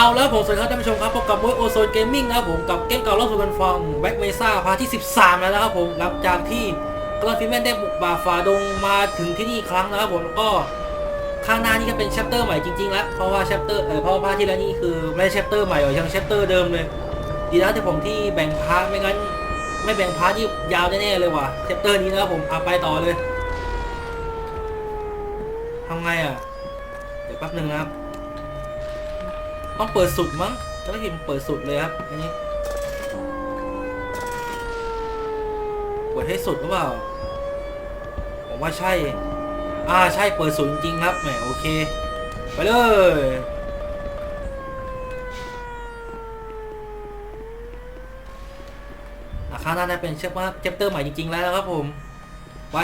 เอาแล้วผมสวัสดีครับท่านผู้ชมครับพบกับมวยโอโซนเกมมิ่งนะครับผมกับเกมเก่าล่าสุดกันฟังแบ็กเมซ่าพาที่ 13 แล้วนะครับผมหลังจากที่กราฟิแมนได้บุกบ่าฝ่าดงมาถึงที่นี่ครั้งนะครับผมก็ข้างหน้านี่ก็เป็นแชปเตอร์ใหม่จริงๆแล้วเพราะว่าแชปเตอร์เออเพราะว่าพาที่แล้วนี่คือไม่ใช่แชปเตอร์ใหม่หรอกยังแชปเตอร์เดิมเลย ดีนะที่ผมที่แบ่งพาร์ทไม่งั้น ไม่แบ่งพาร์ทที่ยาวแน่ๆเลยว่ะแชปเตอร์นี้นะครับผมเอาไปต่อเลยทำไงอะเดี๋ยวแป๊บหนึงนะครับ ต้องเปิดสุดมั้งจะไม่เห็นเปิดสุดเลยครับ อันนี้เปิดให้สุดหรือเปล่า ผมว่าใช่ อ่าใช่เปิดสุดจริงครับ แหมโอเค ไปเลยอาคารน่าจะเป็นเชฟว่าเจปเตอร์ใหม่จริง ๆ แล้วครับผม ไป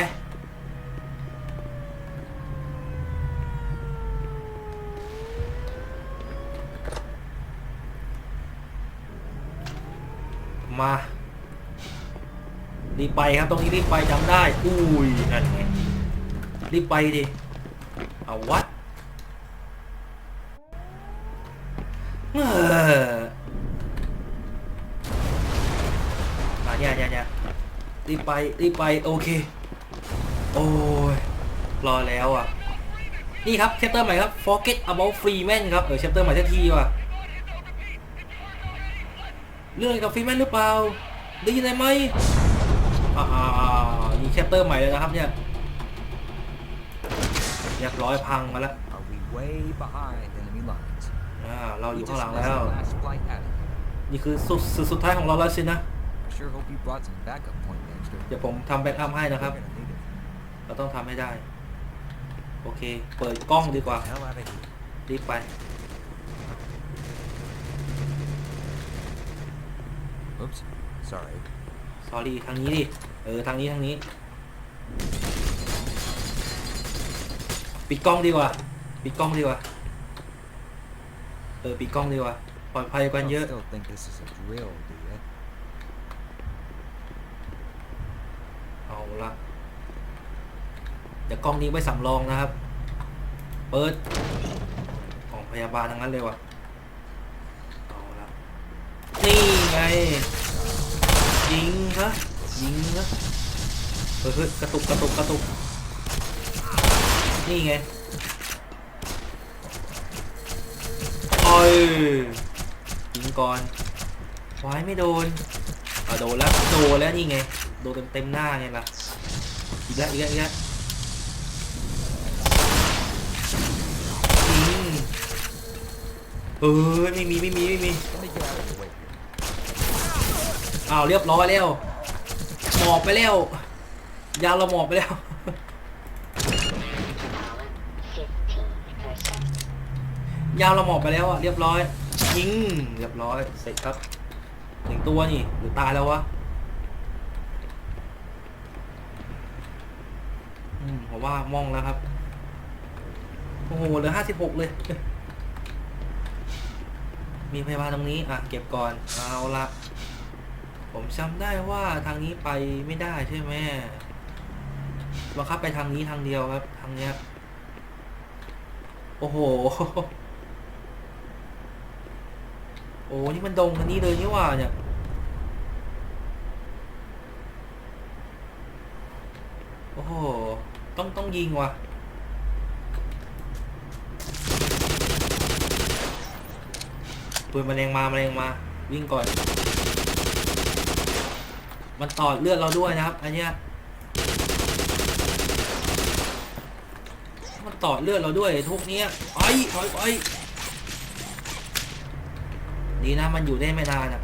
มารีบไปครับตรงนี้รีบไปจำได้ อุ้ยนั่นไงรีบไปดิเอาวัดเออมาเนี่ยเนี่ยเนี่ยรีบไปรีบไปโอเค โอ้ยรอแล้วอะ นี่ครับเชปเตอร์ใหม่ครับ forget about freeman ครับเออเชปเตอร์ใหม่ทันทีว่ะ เรื่องกับฟรีแมนหรือเปล่าได้ยินอะไรไหมอ่าๆนี่แชปเตอร์ใหม่เลยนะครับเนี่ยเรียบร้อยพังมาแล้วอ่าเราอยู่ข้างหลังแล้ว นี่คือสุดสุดสุดท้ายของเราแล้วสินะเดี๋ยวผมทำแบ็กอัพให้นะครับ เราต้องทำให้ได้ โอเค เปิดกล้องดีกว่ารีบไป Oops. Sorry. สอรี่ทางนี้ดิ เออ ทางนี้ ทางนี้ ปิดกล้องดีกว่า ปิดกล้องดีกว่า เออ ปิดกล้องดีกว่า ปลอดภัยกว่า You เยอะ still think this is a drill, do you? เอาละเดี๋ยวกล้องนี้ไว้สำรองนะครับ เปิด ของพยาบาลทั้งนั้นเลยว่ะ เอาละนี่ ไง ยิงครับยิงครับเฮ้ยเฮ้ยกระตุกกระตุกกระตุก นี่ไงโอ้ยยิงก่อนวายไม่โดนอะโดนแล้วโดนแล้วนี่ไง โดนเต็มเต็มหน้าไงล่ะ อีกแล้วอีกแล้วอีกแล้วยิงเออไม่มีไม่มีไม่มี อ้าวเรียบร้อยแล้วหมอบไปแล้ว ยาเราหมอบไปแล้ว ยาวเราหมอบไปแล้วอะเรียบร้อยยิงเรียบร้อยเสร็จครับหนึ่งตัวนี่หรือตายแล้ววะอืมผมว่ามองแล้วครับ โอ้โห เหลือห้าสิบหกเลย มีพยาบาลตรงนี้ อะ เก็บก่อน เอาละ ผมจำได้ว่าทางนี้ไปไม่ได้ใช่ไหมบังคับไปทางนี้ทางเดียวครับ ทางเนี้ย โอ้โห โอ้นี่มันดงทางนี้เลยนี่ว่าเนี่ยโอ้โห ต้องต้องยิงว่ะ ปืนมาแมลงมาแมลงมา วิ่งก่อน มันตอดเลือดเราด้วยนะครับ อันเนี้ยมันตอดเลือดเราด้วยทุกเนี้ยไอ้ถอยไปดีนะมันอยู่ได้ไม่นานอะ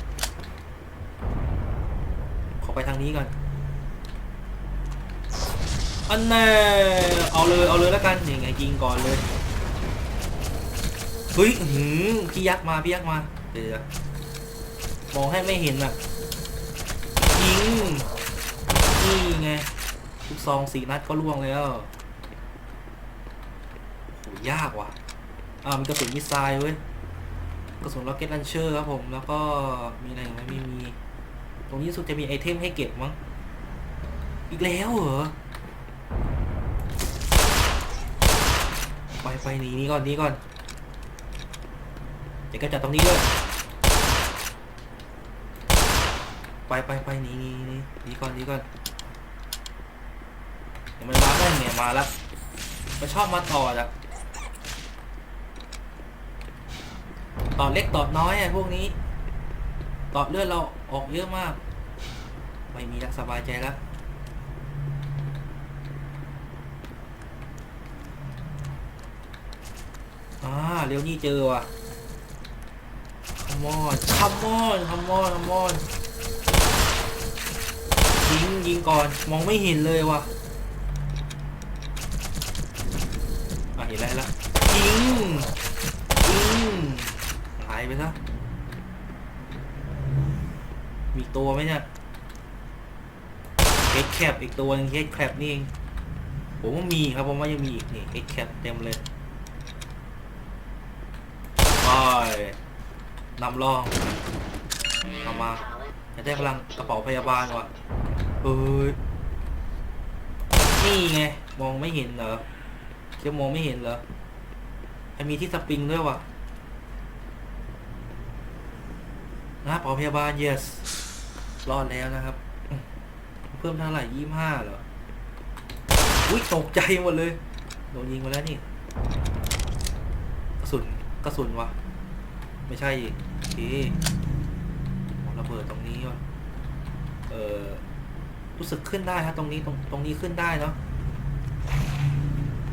ขอไปทางนี้ก่อนอันแน่เอาเลยเอาเลยแล้วกันนี่ไงยิงก่อนเลยเฮ้ยหือพี่ยักษ์มาพี่ยักษ์มาเดี๋ยวมองให้ไม่เห็นอะ ยิงนี่ไงลูกซองสี่นัดก็ล่วงแล้วโหยากว่ะอ่ามีกระสุนมิสไซล์เว้ยกระสุนล็อกเก็ตลันเชอร์ครับผม แล้วก็มีอะไรอีกไหมไม่มี ตรงนี้สุดจะมีไอเทมให้เก็บมั้ง อีกแล้วเหรอ ไปไปหนีนี่ก่อนนี้ก่อน เดี๋ยวก็จัดตรงนี้ด้วย ไปไปไปหนีหนีหนีหนีก่อนหนีก่อนเดี๋ยวมันมาได้เนี่ยมาแล้วมันชอบมาต่อจ้ะต่อเล็กต่อน้อยอะพวกนี้ต่อเลือดเราออกเยอะมาก ไม่มีแล้วสบายใจแล้วอ่าเร็วนี่เจอว่ะคัมอนคัมอนคัมอนคัมอน ยิงก่อน มองไม่เห็นเลยว่ะอะเห็นแล้วเห็นแล้วยิงยิงหายไปซะมีตัวไหมเนี่ยเฮดแคปอีกตัวนึงเฮดแคปนี่เองผมว่ามีครับผมว่ายังมีอีกนี่เฮดแคปเต็มเลยไปนำรองเอามาจะได้พลังกระเป๋าพยาบาลว่ะ เอ้ยนี่ไง มองไม่เห็นเหรอเคียวมองไม่เห็นเหรอมันมีที่สปริงด้วยว่ะนะกระเป๋าพยาบาล yes รอดแล้วนะครับ เพิ่มเท่าไหร่ยี่ห้าเหรอ อุ้ยตกใจหมดเลย โดนยิงมาแล้วนี่ กระสุน กระสุนวะ ไม่ใช่อีกโอเคโอ้ระเบิดตรงนี้วะเออ รู้สึกขึ้นได้ฮะตรงนี้ตรงตรงนี้ขึ้นได้เนาะ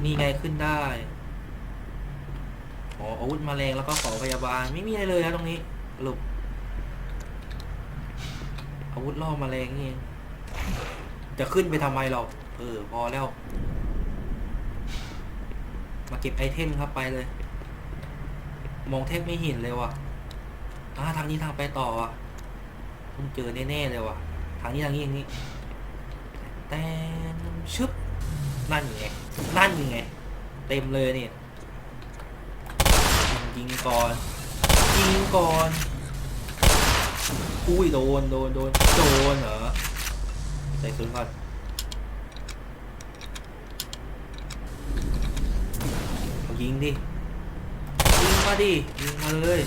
นี่ไงขึ้นได้อ๋ออาวุธแมาแรงแล้วก็ขอพยาบาลไม่มีอะไรเลยฮะตรงนี้สรุปอาวุธล่อแมาแรงนี่จะขึ้นไปทำไมเราเออพอแล้ว มาเก็บไอเทมครับไปเลย มองแทบไม่เห็นเลยว่ะอ่าทางนี้ทางไปต่อว่ะต้องเจอแน่ๆเลยว่ะ ทางนี้ทางนี้ทางนี้ แต่ชึบนั่นไงนั่นไงเต็มเลยเนี่ยยิงก่อนยิงก่อนอุ้ยโดนโดนโดนโดนเหรอใส่ซุนก่อนยิงดิยิงมาดิยิงมาเลย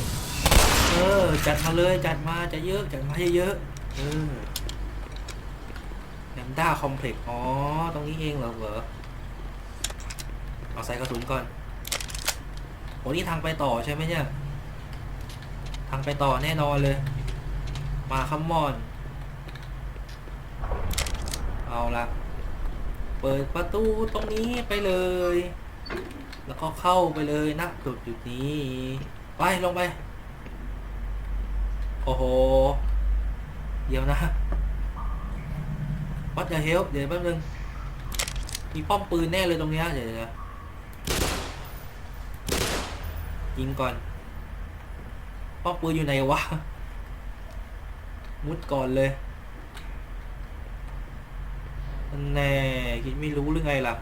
เออจัดมาเลยจัดมาจะเยอะจัดมาเยอะเออ แลมด้าคอมเพล็กซ์อ๋อ ตรงนี้เองเหรอเหรอ เอาใส่กระสุนก่อนโหนี่ทางไปต่อใช่ไหมเนี่ย ทางไปต่อแน่นอนเลย มาคัมมอน เอาละ เปิดประตูตรงนี้ไปเลย แล้วก็เข้าไปเลยนะจุดจุดนี้ ไปลงไป โอ้โห เดี๋ยวนะ วัดอย่าเฮลเดี๋ยวแป๊บนึง มีป้อมปืนแน่เลยตรงเนี้ยเดี๋ยวเดี๋ยวยิงก่อน ป้อมปืนอยู่ไหนวะ มุดก่อนเลยแน่คิดไม่รู้หรือไงล่ะ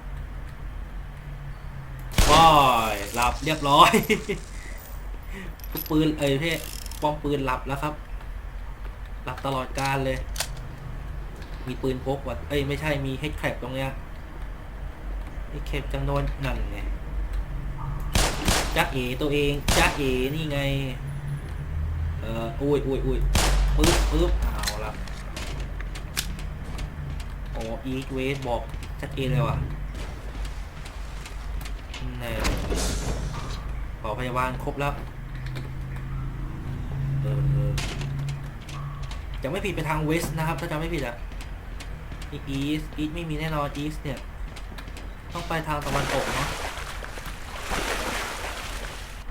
ว้ายหลับเรียบร้อย ปืนเอ้ยพี่ป้อมปืนหลับแล้วครับ หลับตลอดการเลย มีปืนพกว่ะเอ้ยไม่ใช่มีเฮดแคปตรงเนี้ยเฮดแคปจำนวนนั่นไงจ้าเอตัวเองจ้าเอนี่ไง เอออุ้ยอุ้ยอุ้ยปึ๊บปึ๊บเอาละโอ้อีทเวสบอกจ้าเอเลยว่ะแน่ขอพยาบาลครบแล้วเออจะไม่ผิดไปทางเวสนะครับ ถ้าจำไม่ผิดอะ อีอีสอีสไม่มีแน่นอนอีสเนี่ย ต้องไปทางตะวันตกเนาะ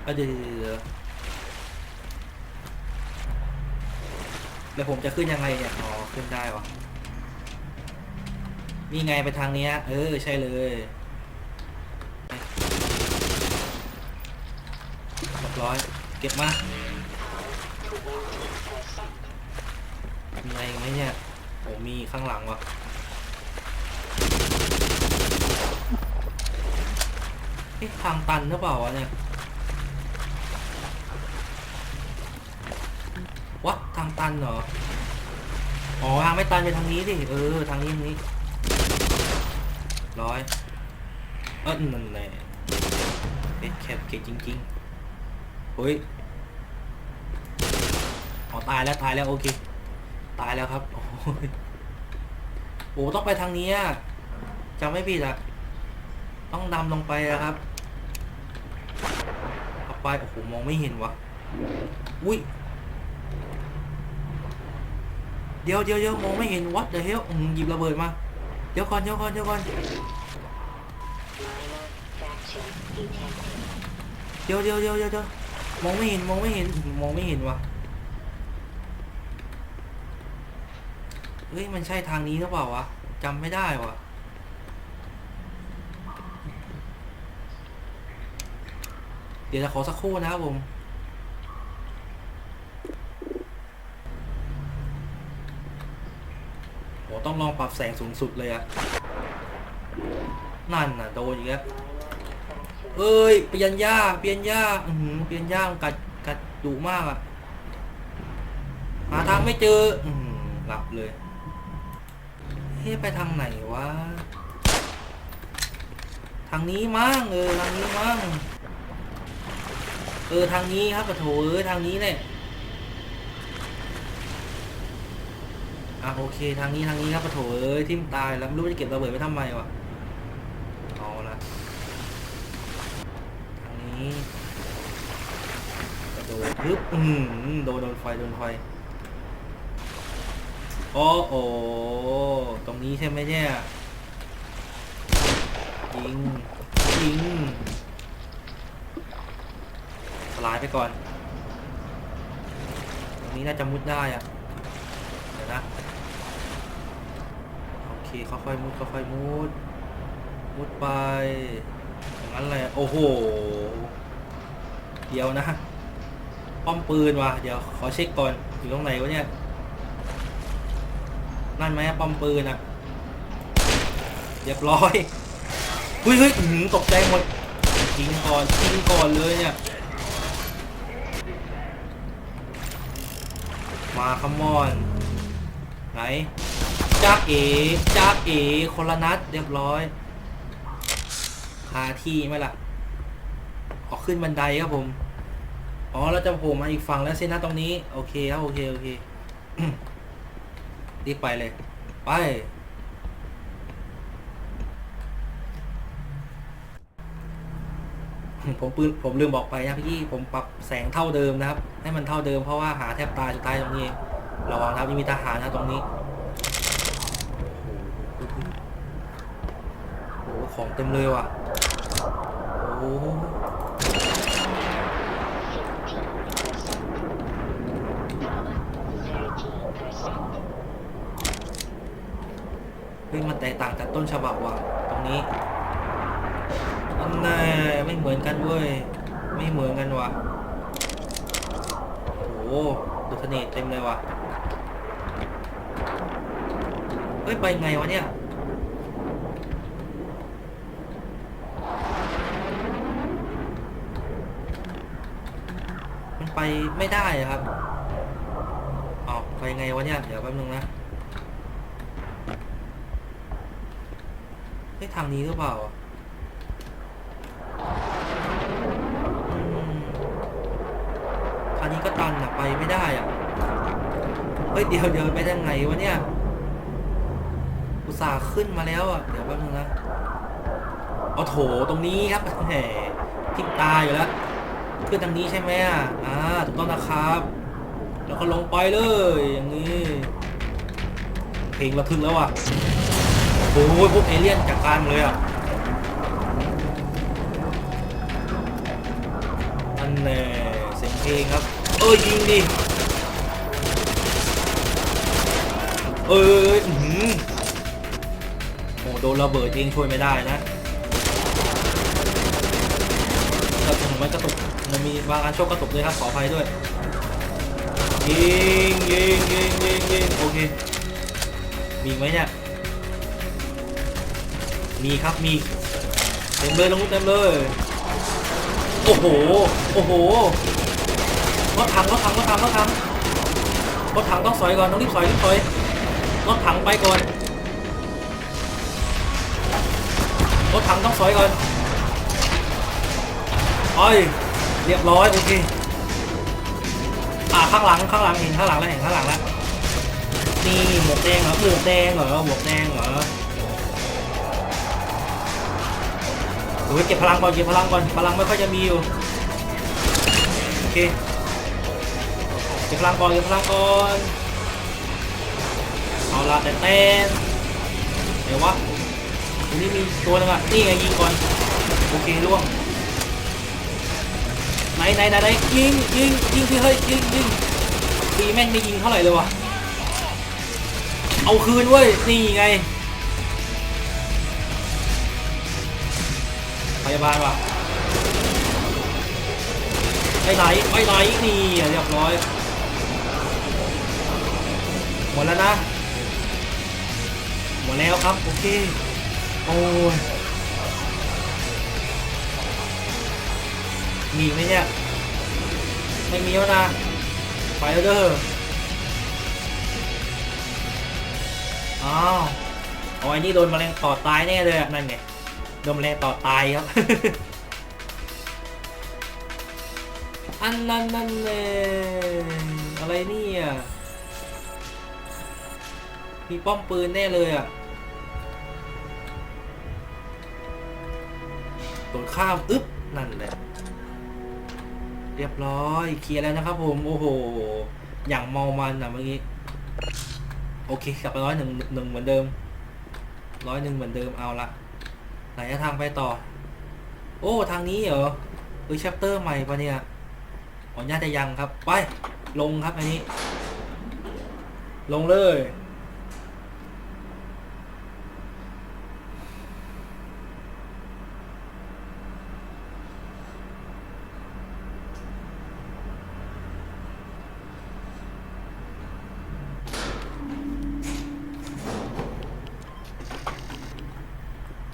เอาเดี๋ยวเดี๋ยวเดี๋ยวแล้วผมจะขึ้นยังไงเนี่ยอ๋อขึ้นได้วะนี่ไงไปทางเนี้ย เออ ใช่เลยเรียบร้อย เก็บมามีอะไรไหมเนี่ยโอ้มีข้างหลังวะ เอ๊ะทางตันหรือเปล่าวะเนี่ยวัดทางตันเหรอ อ๋อทางไม่ตันไปทางนี้ดิเออ ทางนี้ทางนี้ ร้อย เออนั่นแหละเอ๊ะแคบเก่งจริงๆเฮ้ยอ๋อตายแล้วตายแล้วโอเค ตายแล้วครับ โอ้โอ้ต้องไปทางนี้อะจำไม่ผิดอะต้องดำลงไปอะครับ ไป โอ้โห มองไม่เห็นวะ อุ้ย เดี๋ยวเดี๋ยวเดี๋ยวมองไม่เห็นวัดเดี๋ยวเฮลหยิบระเบิดมา เดี๋ยวก่อนเดี๋ยวก่อนเดี๋ยวก่อนเดี๋ยวเดี๋ยวเดี๋ยวเดี๋ยวเดี๋ยวมองไม่เห็นมองไม่เห็นมองไม่เห็นวะเฮ้ย มันใช่ทางนี้หรือเปล่าวะจำไม่ได้วะ เดี๋ยวจะขอสักครู่นะครับผมโหต้องลองปรับแสงสูงสุดเลยอะนั่นน่ะโดนอีกแล้วเอ้ย เปลี่ยนย่าเปลี่ยนย่าอือเปลี่ยนย่ามันกัดกัดดุมากอะหาทางไม่เจอ อืมหลับเลย เฮ้ไปทางไหนวะ ทางนี้มั้งเออทางนี้มั้ง เออทางนี้ครับปะโถเออทางนี้แหละอะโอเคทางนี้ทางนี้ครับปะโถเอ้ยทิ่มตายแล้วไม่รู้จะเก็บระเบิดไว้ทำไมวะเอาละทางนี้กระโดดฮึบอืมโดนโดนไฟโดนไฟโอ้โอตรงนี้ใช่ไหมเนี่ยยิงยิง สลายไปก่อน ตรงนี้น่าจะมุดได้อะเดี๋ยวนะ โอเคค่อยๆมุดค่อยๆมุด มุดไปอย่างนั้นเลยโอ้โห เดี๋ยวนะ ป้อมปืนว่ะ เดี๋ยวขอเช็คก่อน อยู่ตรงไหนวะเนี่ย นั่นไหมป้อมปืนอะเรียบร้อยเฮ้ยเฮ้ยตกใจหมดยิงก่อนยิงก่อนเลยเนี่ย มาคัมมอน ไหนจ้าเอ๋จ้าเอ๋คนละนัดเรียบร้อยคาที่ไหมล่ะ ออกขึ้นบันไดครับผม อ๋อเราจะโผล่มาอีกฝั่งแล้วสินะตรงนี้ โอเคครับโอเค โอเครีบไปเลย ไป ผมปืนผมลืมบอกไปนะพี่ ผมปรับแสงเท่าเดิมนะครับ ให้มันเท่าเดิมเพราะว่าหาแทบตายสุดท้ายตรงนี้ระวังนะครับยังมีทหารนะตรงนี้โอ้โหของเต็มเลยว่ะโอ้โหเฮ้ยมันแตกต่างจากต้นฉบับว่ะตรงนี้ แน่ไม่เหมือนกันเว้ย ไม่เหมือนกันว่ะโอ้ดูเสน่ห์เต็มเลยว่ะ เฮ้ย ไปไงวะเนี่ยมันไปไม่ได้ครับออกไปไงวะเนี่ย เดี๋ยวแป๊บนึงนะ เฮ้ย ทางนี้หรือเปล่าอะอืม ทางนี้ก็ตันอะไปไม่ได้อะเฮ้ยเดี๋ยวเดี๋ยวไปได้ไงวะเนี่ย อุตส่าห์ขึ้นมาแล้วอะเดี๋ยวแป๊บนึงนะเอาโถตรงนี้ครับแหมทิ่มตาอยู่แล้วขึ้นทางนี้ใช่ไหมอะ อ่าถูกต้องนะครับ แล้วก็ลงไปเลยอย่างนี้ เพลงระทึกแล้วอะโอ้ยพวกเอเลี่ยนจัดการเลยอะอันแน่เสียงเพลงครับ เอ้ยยิงดิเอ้ยอื้อหือโอ้โดนระเบิดเองช่วยไม่ได้นะกระตุกมันกระตุกมันมีบางอันโชคกระตุกด้วยครับขออภัยด้วยยิงยิงยิงยิงยิงโอเคมีไหมเนี่ยมีครับมีเต็มเลยลงเต็มเลยโอ้โหโอ้โห รถถังรถถังรถถังรถถังรถถังต้องสอยก่อนต้องรีบสอยรีบสอยรถถังไปก่อนรถถังต้องสอยก่อนไปเรียบร้อยโอเคอ่าข้างหลังข้างหลังเห็นข้างหลังแล้วเห็นข้างหลังแล้วนี่หมวกแดงเหรอหมวกแดงเหรอหมวกแดงเหรอโอ้ยเก็บพลังก่อนเก็บพลังก่อนพลังไม่ค่อยจะมีอยู่โอเค เก็บพลังก่อนเก็บพลังก่อนเอาละแต่เต้นเดี๋ยววะตรงนี้มีตัวนึงอะนี่ไงยิงก่อนโอเคล่วงไหนไหนไหนไหนยิงยิงยิงที่เฮ้ยยิงยิงตีแม่งไม่ยิงเท่าไหร่เลยวะเอาคืนเว้ยนี่ไงพยาบาลว่ะไปไหนไปไหนนี่เรียบร้อย หมดแล้วนะ หมดแล้วครับ โอเค โอ้ย มีไหมเนี่ย ไม่มีแล้วนะ ไปแล้วเด้อ อ้าวอ๋อไอ้นี่โดนแมลงต่อตายแน่เลยนั่นไงโดนแมลงต่อตายครับอันนั้นนั่นเลยอะไรเนี่ย มีป้อมปืนแน่เลยอะโดดข้ามอึ๊บนั่นแหละเรียบร้อยเคลียร์แล้วนะครับ ผมโอ้โห อย่างเมามันอะเมื่อกี้โอเคกลับไปร้อยหนึ่งหนึ่งเหมือนเดิมร้อยหนึ่งเหมือนเดิมเอาละไหนจะทางไปต่อ โอ้ทางนี้เหรอเออชัปเตอร์ใหม่ปะเนี่ยขออนุญาตจะยังครับ ไป ลงครับอันนี้ ลงเลย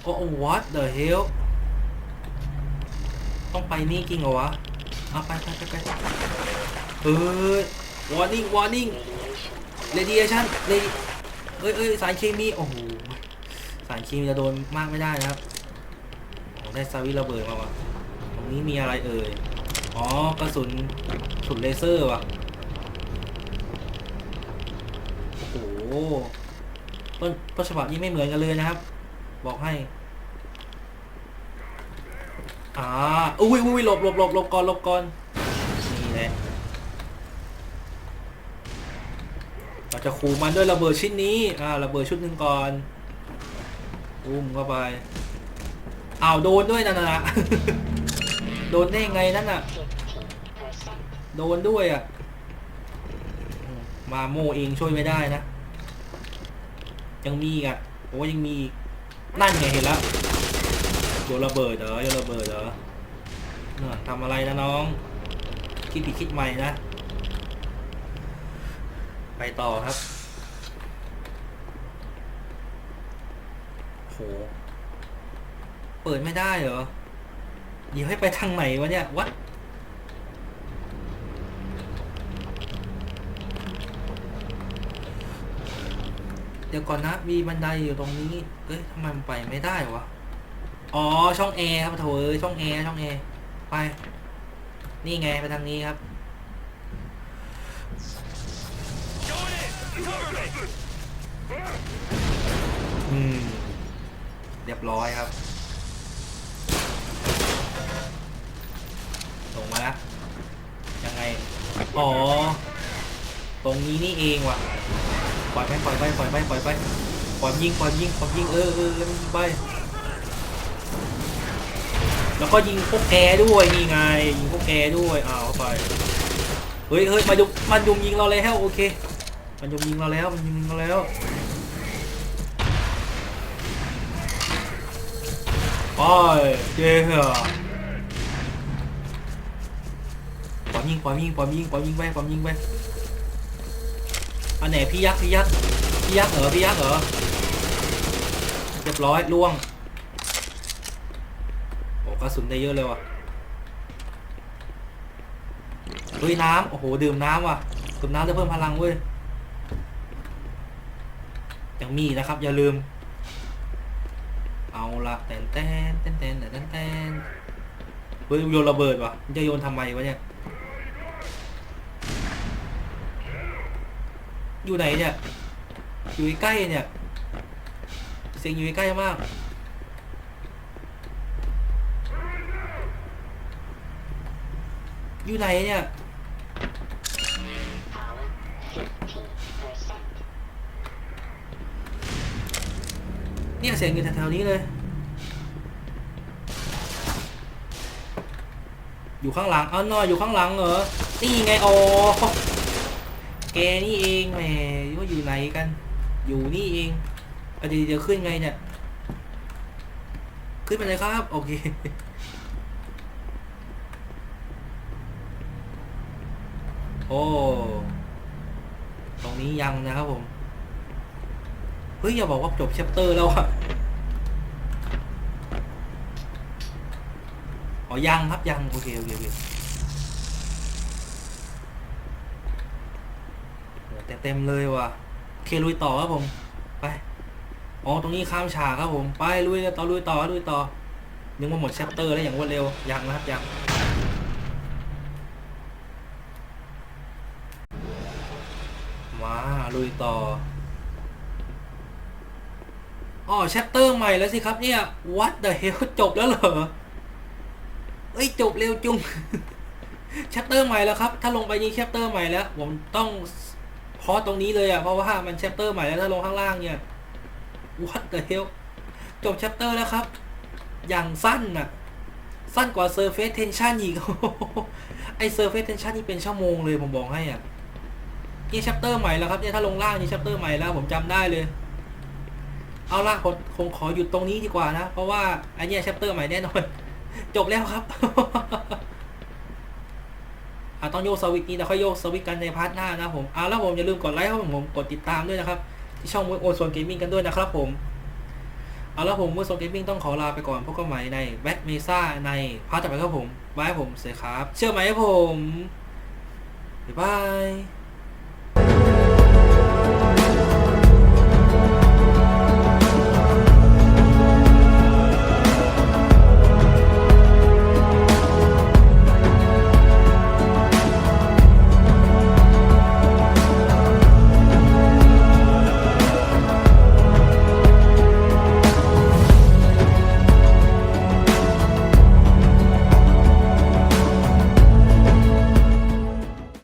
โอ้ what the hell ต้องไปนี่จริงเหรอวะเอาไปไปไปไปเฮ้ย warning warning radiation เลยเอ้ยเอ้ยสารเคมีโอ้โหสารเคมีจะโดนมากไม่ได้นะครับได้ซาวิระเบิดมาว่ะตรงนี้มีอะไรเอ่ยอ๋อกระสุนกระสุนเลเซอร์ว่ะโอ้โหต้นต้นฉบับนี้ไม่เหมือนกันเลยนะครับ บอกให้ อ่าอุ้ยอุ้ยหลบหลบหลบหลบก่อนหลบก่อน นี่แหละ เราจะขู่มันด้วยระเบิดชิ้นนี้ อ่า ระเบิดชุดหนึ่งก่อน อุ้มเข้าไป อ้าวโดนด้วยนั่นน่ะโดนได้ไงนั่นน่ะ โดนด้วยอะ มาโมเองช่วยไม่ได้นะ ยังมีอะโอ้ยังมีอีก นั่นไงเห็นแล้วโยนระเบิดเหรอโยนระเบิดเหรอน่ะทำอะไรนะน้อง คิดผิดคิดใหม่นะ ไปต่อครับโหเปิดไม่ได้เหรอเดี๋ยวให้ไปทางไหนวะเนี่ยวัด เดี๋ยวก่อนนะ มีบันไดอยู่ตรงนี้ เอ้ยทำไมมันไปไม่ได้วะ อ๋อ ช่องแอร์ครับโถเอ้ยช่องแอร์ช่องแอร์ไป นี่ไงไปทางนี้ครับ อืม เรียบร้อยครับส่งมาแล้วยังไง อ๋อ ตรงนี้นี่เองว่ะ ปล่อยไปปล่อยไปปล่อยไปปล่อยไปปล่อยยิงปล่อยยิงปล่อยยิงเออเออแล้วยิงไปแล้วก็ยิงพวกแกด้วยนี่ไงยิงพวกแกด้วยอ้าวเข้าไปเฮ้ยเฮ้ยมายุมันยุงยิงเราแล้วโอเค มันยุงยิงเราแล้วมันยิงเราแล้วไปเจ้าปล่อยยิงปล่อยยิงปล่อยยิงปล่อยยิงไปปล่อยยิงไป อันไหนพี่ยักษ์พี่ยักษ์พี่ยักษ์เหรอพี่ยักษ์เหรอเรียบร้อยล่วงโอ้กระสุนได้เยอะเลยว่ะเฮ้ยน้ำโอ้โหดื่มน้ำว่ะดื่มน้ำจะเพิ่มพลังเว้ยยังมีนะครับ อย่าลืม เอาละแตนแตนแตนแตนแตนแตนแตนเฮ้ยโยนระเบิดวะจะโยนทำไมวะเนี่ย อยู่ไหนเนี่ย อยู่ใกล้เนี่ย เสียงอยู่ใกล้มาก อยู่ไหนเนี่ย เนี่ยเสียงอยู่แถวๆนี้เลย อยู่ข้างหลัง เอาหน่อยอยู่ข้างหลังเหรอ นี่ไงโอ แกนี่เองแหมว่าอยู่ไหนกัน อยู่นี่เองเอดี๋ยวเดี๋ยวขึ้นไงเนี่ย ขึ้นไปเลยครับ โอเค โอ้ ตรงนี้ยังนะครับผม เฮ้ย อย่าบอกว่าจบแชปเตอร์แล้วอะอ๋อยังครับยัง โอเค โอเคโอเคโอ้ เต็มเลยว่ะเคลุยต่อครับผม ไปอ๋อตรงนี้ข้ามฉากครับผม ไปลุยต่อลุยต่อลุยต่อนึกว่าหมดแชปเตอร์แล้วอย่างรวดเร็วยังนะครับยังมาลุยต่ออ๋อแชปเตอร์ใหม่แล้วสิครับเนี่ย what the hell จบแล้วเหรอเอ้ยจบเร็วจุงแชปเตอร์ใหม่แล้วครับ ถ้าลงไปนี้แชปเตอร์ใหม่แล้ว ผมต้อง พอตรงนี้เลยอะเพราะว่ามันแชปเตอร์ใหม่แล้วถ้าลงข้างล่างเนี่ย what the hell จบแชปเตอร์แล้วครับ อย่างสั้นน่ะ สั้นกว่า Surface Tension อีกไอ Surface Tension นี่เป็นชั่วโมงเลยผมบอกให้อะนี่แชปเตอร์ใหม่แล้วครับเนี่ยถ้าลงล่างนี่แชปเตอร์ใหม่แล้วผมจำได้เลย เอาล่ะผมคงขอหยุดตรงนี้ดีกว่านะ เพราะว่าไอเนี้ยแชปเตอร์ใหม่แน่นอนจบแล้วครับ อะต้องโยกสวิตนี้แล้วค่อยโยกสวิตกันในพาร์ทหน้านะผมอะแล้วผมอย่าลืมกดไลค์ครับผมกดติดตามด้วยนะครับ ที่ช่องโอโซนเกมมิ่งกันด้วยนะครับผมเอาแล้วผมโอโซนเกมมิ่งต้องขอลาไปก่อนพบกันใหม่ในแบทเมซ่าในพาร์ทต่อไปครับผมบายผมเสียครับ เชื่อไหมครับผมบ๊ายบาย